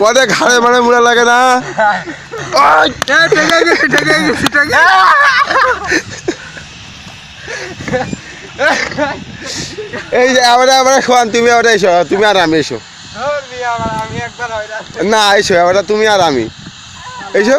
কদে ঘাড়ে মানে মুড়া লাগে না? এই যে আবার আবার শোয়ান তুমি আবার এসো তুমি আর আমি এসো। আমার না এসো এবার তুমি আর আমি। এসো।